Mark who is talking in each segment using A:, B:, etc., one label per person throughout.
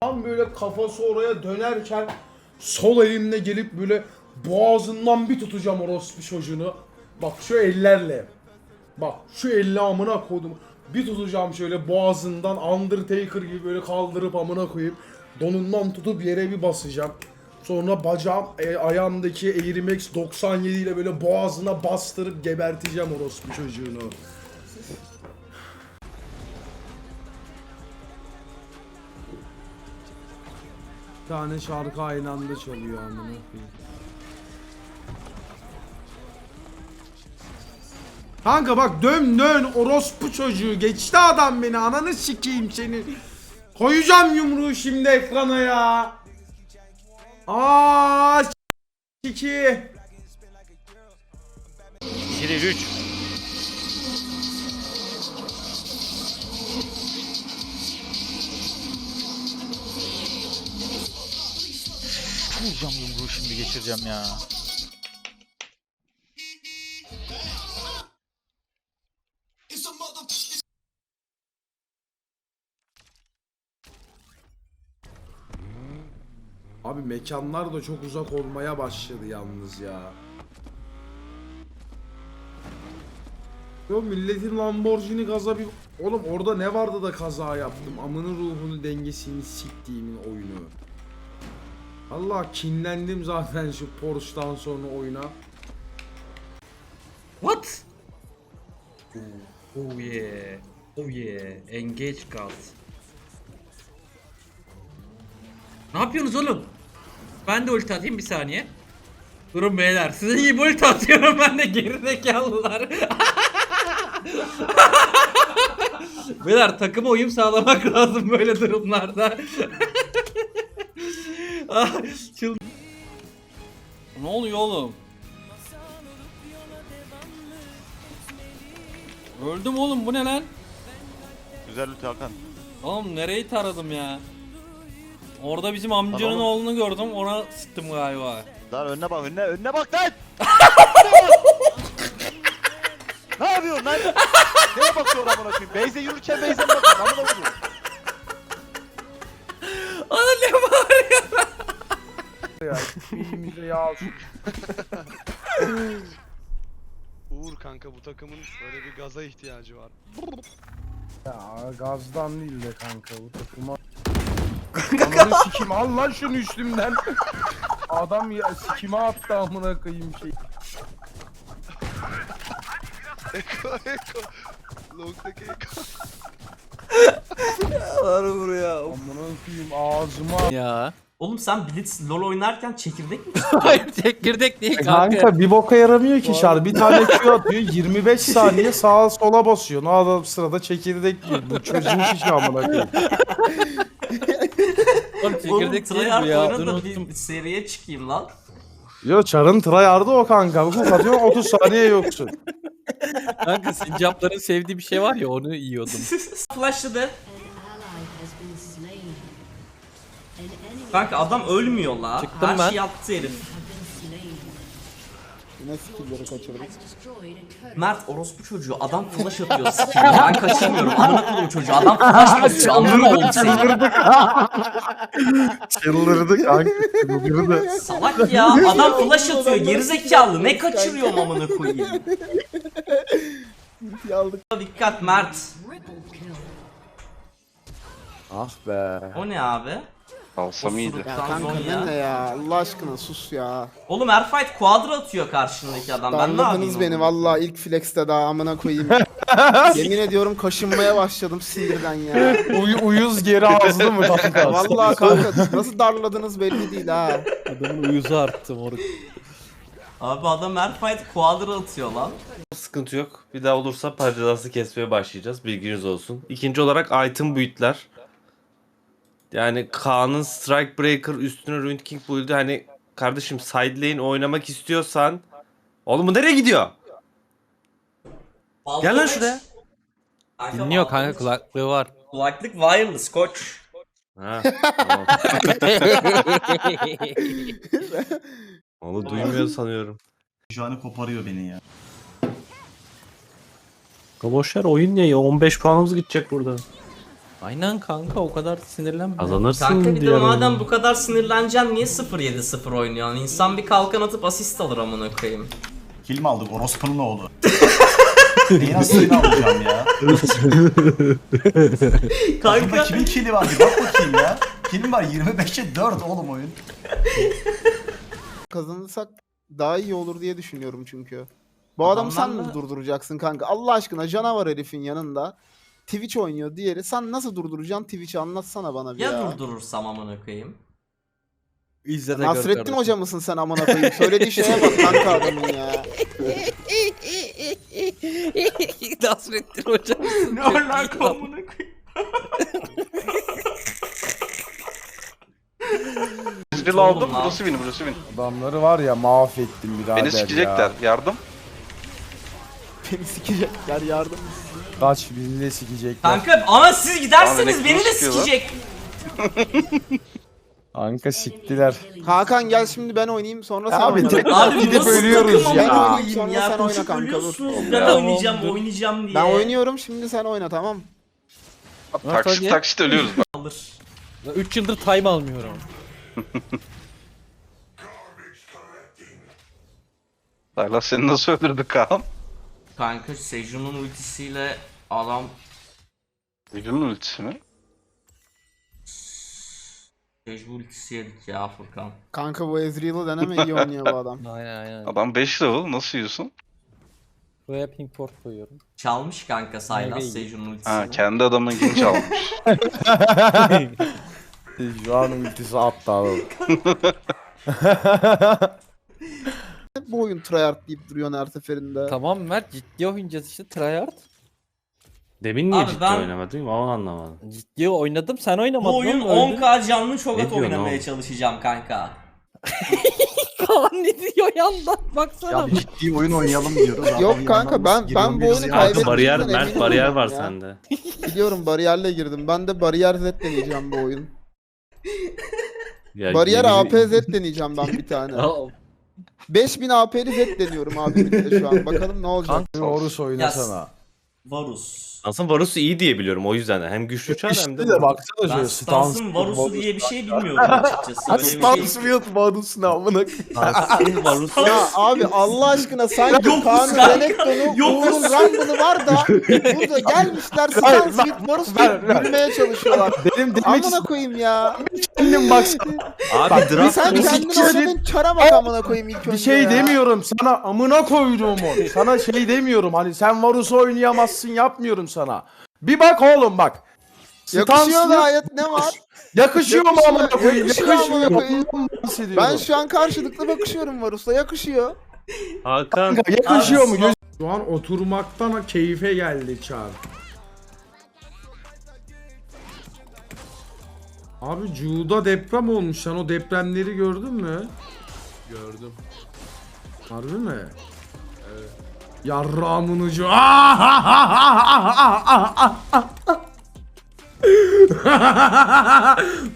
A: Tam böyle kafası oraya dönerken sol elimle gelip böyle boğazından bir tutacağım orospu çocuğunu. Bak şu ellerle. Bak şu elle amına koydum. Bir tutacağım şöyle boğazından Undertaker gibi böyle kaldırıp amına koyup donundan tutup yere bir basacağım. Sonra bacağım e, ayağımdaki Air 97 ile böyle boğazına bastırıp geberteceğim orospu çocuğunu. Tane şarkı aynı anda çalıyor amına koyayım. Kanka bak dön dön orospu çocuğu geçti adam beni ananı sikeyim seni. Koyacağım yumruğu şimdi ekrana ya. Aa iki.
B: 2 3. Vuracağım yumruğu şimdi geçireceğim ya.
A: Abi mekanlar da çok uzak olmaya başladı yalnız ya. Yo milletin Lamborghini gaza bir... Oğlum orada ne vardı da kaza yaptım? Amının ruhunu dengesini siktiğimin oyunu. Allah kinlendim zaten şu Porsche'dan sonra oyuna.
C: What? Oh yeah. Oh yeah. Engage God. Ne yapıyorsunuz oğlum? Ben de ulti atayım bir saniye. Durun beyler. Sizin gibi ulti atıyorum ben de gerizekalılar. beyler takıma uyum sağlamak lazım böyle durumlarda. Çıl- ne oluyor oğlum? Öldüm oğlum bu ne lan?
B: Güzel lütfen Hakan.
C: Oğlum nereyi taradım ya? Orada bizim amcanın
B: oğlum.
C: oğlunu gördüm ona sıktım galiba.
B: Lan önüne bak önüne önüne bak lan. ne yapıyorsun lan? Neye bakıyorsun amına koyayım? Beyze yürürken Beyze mi bakıyorsun? Amına koyayım.
C: Ana ne bağırıyor?
A: İyimize yağ
D: Uğur kanka bu takımın böyle bir gaza ihtiyacı var.
A: Ya gazdan değil de kanka bu takıma. Ananı sikim al lan şunu üstümden. Adam ya sikime attı amına koyayım şey.
D: Eko Eko. Long'daki Eko.
A: Amına koyayım ağzıma.
E: Ya.
F: Oğlum sen Blitz LoL oynarken çekirdek mi?
E: Hayır çekirdek değil kanka.
A: Kanka bir boka yaramıyor ki şar. Bir tane Q atıyor 25 saniye sağa sola basıyor. Ne adam sırada çekirdek yiyor. Bu çocuğun şişi amına koyayım.
E: Oğlum
F: Oğlum
E: çekirdek değil bu ya. Dur
F: da
E: unuttum.
F: bir seriye çıkayım lan.
A: Yo çarın tryhard'ı o kanka. Bu atıyor 30 saniye yoksun.
E: Kanka sincapların sevdiği bir şey var ya onu yiyordum.
F: Flash'ladı. Kanka adam ölmüyor la.
E: Çıktım
F: Her
E: ben.
F: şey yaptı herif. Mert orospu çocuğu adam flash atıyor sikim. Ben kaçamıyorum. Amına koyayım çocuğu. Adam flash atıyor. Amına oğlum seni.
A: Çıldırdı kanka. Çıldırdı.
F: Salak ya. Adam flash atıyor. Gerizekalı. Ne kaçırıyorum amına koyayım. Dikkat Mert.
A: Ah be.
F: O ne abi?
G: Alsam iyiydi.
F: Ya
H: Kanka
F: ya.
H: ne ya Allah aşkına sus ya.
F: Oğlum Erfight quadra atıyor karşındaki adam. Ben ne yapayım?
H: Darladınız beni vallahi ilk flex'te daha amına koyayım. Yemin ediyorum kaşınmaya başladım sinirden ya.
A: Uy uyuz geri ağzı mı kanka?
H: Vallahi kanka nasıl darladınız belli değil ha.
E: Adamın uyuzu arttı moruk.
F: Abi adam Erfight quadra atıyor lan.
G: Sıkıntı yok. Bir daha olursa parçalarsı kesmeye başlayacağız. Bilginiz olsun. İkinci olarak item build'ler. yani Kaan'ın Strike Breaker üstüne Ruined King build'i hani kardeşim side lane oynamak istiyorsan Oğlum bu nereye gidiyor? Gel lan şuraya.
E: Dinliyor kanka kulaklığı var.
F: Kulaklık wireless koç.
G: Ha, tamam. Onu duymuyor sanıyorum.
I: Şu an koparıyor beni ya.
G: Boşver oyun ne ya 15 puanımız gidecek burada.
E: Aynen kanka o kadar sinirlenme.
G: Kazanırsın
F: Kanka bir de
G: diyorum.
F: madem bu kadar sinirleneceksin niye 0-7-0 oynuyorsun? İnsan bir kalkan atıp asist alır amına koyayım.
I: Kill mi aldık? Orospu'nun oğlu. Neyi nasıl seni alacağım ya? Takımda kimin kill'i var? Bir bak bakayım ya. Killim var 25'e 4 oğlum oyun.
H: Kazanırsak daha iyi olur diye düşünüyorum çünkü. Bu adamı sen mi durduracaksın kanka? Allah aşkına canavar herifin yanında. Twitch oynuyor diğeri. Sen nasıl durduracaksın Twitch'i anlatsana bana bir
F: Ya,
H: ya.
F: durdurursam amına koyayım.
E: İzle de
H: Nasrettin. Hoca mısın sen amına koyayım? Söylediği şeye bak kanka adamın ya.
E: Nasrettin Hoca mısın?
F: ne alaka amına koyayım?
G: Zil
F: Oğlum
G: aldım burası win burası win.
A: Adamları var ya mahvettim birader
G: Beni sikecekler yardım.
H: Beni sikecekler yardım.
A: Kaç birini sikecekler.
F: Kanka ama siz giderseniz
G: Abi,
F: beni de
G: sıkıyorlar.
F: sikecek.
A: Kanka siktiler.
H: Hakan gel şimdi ben oynayayım sonra sen
A: Abi,
H: oyna.
A: tek-
F: Abi
A: Gidip
F: nasıl
A: ölüyoruz
F: takım
A: ya.
F: amına koyayım
H: Sonra
F: ya?
H: sen oyna
F: Koşup
H: kanka, dur.
F: ölüyorsunuz.
G: Ya,
F: Ben oynayacağım
E: dur.
F: oynayacağım diye.
H: Ben oynuyorum şimdi sen oyna tamam.
G: Taksit
E: hadi.
G: taksit ölüyoruz bak.
F: Alır.
E: 3 yıldır time almıyorum.
G: Saylas seni nasıl öldürdü Kaan?
F: Kanka Seju'nun ultisiyle adam
G: Vücudun ultisi mi?
F: Seju ultisi yedik ya Furkan.
H: Kanka bu Ezreal'ı deneme iyi oynuyor bu adam.
E: Aynen aynen.
G: Adam 5 level nasıl yiyorsun?
E: Buraya ping port koyuyorum.
F: Çalmış kanka Sylas? Seju'nun ultisini.
G: Ha kendi adamın genç almış.
A: Şu an ultisi attı abi.
H: Bu oyun tryhard deyip duruyorsun her seferinde.
E: Tamam Mert ciddi oynayacağız işte tryhard.
G: Demin niye
F: Abi
G: ciddi
F: ben-
G: oynamadın? Onu anlamadım.
E: Ciddi oynadım sen oynamadın.
F: Bu oyun
E: oğlum, öldün.
F: 10k canlı çogat
G: Ne diyorsun
F: oynamaya
G: oğlum?
F: çalışacağım kanka.
E: Kaan ne diyor yandan baksana.
I: Ya bir ciddi oyun oynayalım diyoruz.
H: Yok kanka, ben- ben bu oyunu kaybettim.
G: Bariyer,
H: Kaybettiğimden
G: Mert bariyer var
H: ya.
G: sende.
H: Biliyorum bariyerle girdim. Ben de bariyer Z deneyeceğim bu oyun.
G: Ya
H: bariyer
G: yemin-
H: AP Z deneyeceğim ben bir tane. 5000 AP'li Z deniyorum abi şu an. Bakalım ne olacak.
A: Horus oynasana.
F: Varus.
G: Aslında Varus'u iyi diye biliyorum o yüzden. Hem güçlü çar hem de.
A: İşte de baksana
F: Ben
A: şöyle stans.
F: Stans'ın Varus'u diye bir şey bilmiyordum açıkçası. Öyle bir şey.
A: Stansfield Varus ne amına
G: Aslında Varus
H: Ya abi Allah aşkına sanki
F: Yokuz
H: Kaan'ın
F: kanka.
H: Renekton'u. Uğur'un Rumble'ı var da burada gelmişler Stansfield Varus diye gülmeye çalışıyorlar.
A: Benim demek
H: Amına koyayım ya.
A: istediğim baksana.
G: Abi
H: Bir
G: draft
H: sen kendin
A: siktir
H: oynadın çara bak amına koyayım ilk önce
A: Bir şey
H: ya.
A: demiyorum sana amına koyduğum onu. Sana şey demiyorum hani sen Varus'u oynayamazsın yapmıyorum sana. Bir bak oğlum bak.
H: Yakışıyor
A: Stansfield-
H: gayet ne var?
A: Yakışıyor mu amına koyayım?
H: yakışıyor amına koyayım.
A: Bahsediyorum.
H: Ben şu an karşılıklı bakışıyorum Varus'la yakışıyor.
G: Hakan
A: Kanka yakışıyor mu? Göz- Şu an oturmaktan keyfe geldi çağır. Abi Cu'da deprem olmuş. Sen o depremleri gördün mü? Gördüm. Harbi mi? Evet. Yarrağımın ucu.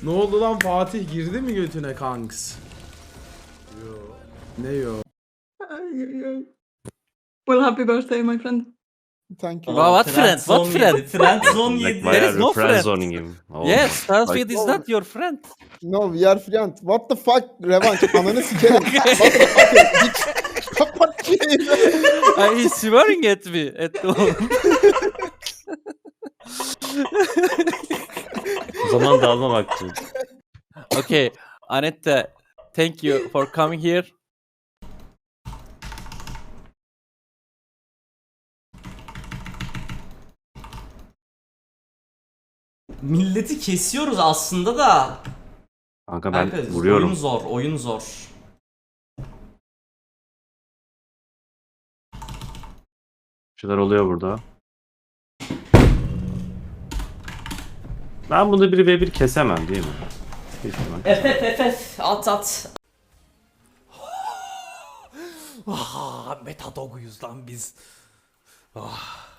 A: ne oldu lan Fatih girdi mi götüne kanks? Yo. Ne yo?
J: Well, happy birthday, my friend.
H: Thank you.
E: Wow, what friend? What friend?
F: Friend zone yedi.
E: There is no friend.
G: friend zoning him. Oh.
E: Yes, Starsfield is not your friend.
H: No, we are friends. What the fuck? Revanş. Ananı sikerim. What the fuck?
E: Uh, he's swearing at me at the moment.
G: O zaman dağılma vakti.
E: okay, Anette, thank you for coming here.
F: Milleti kesiyoruz aslında da.
G: Kanka ben
F: Kanka,
G: vuruyorum.
F: Oyun zor, oyun zor.
G: Şeyler oluyor burada. Ben bunu 1v1 kesemem değil mi? İhtimal.
F: Efes efes at at.
E: Ah, metadoguyuz lan biz. Ah.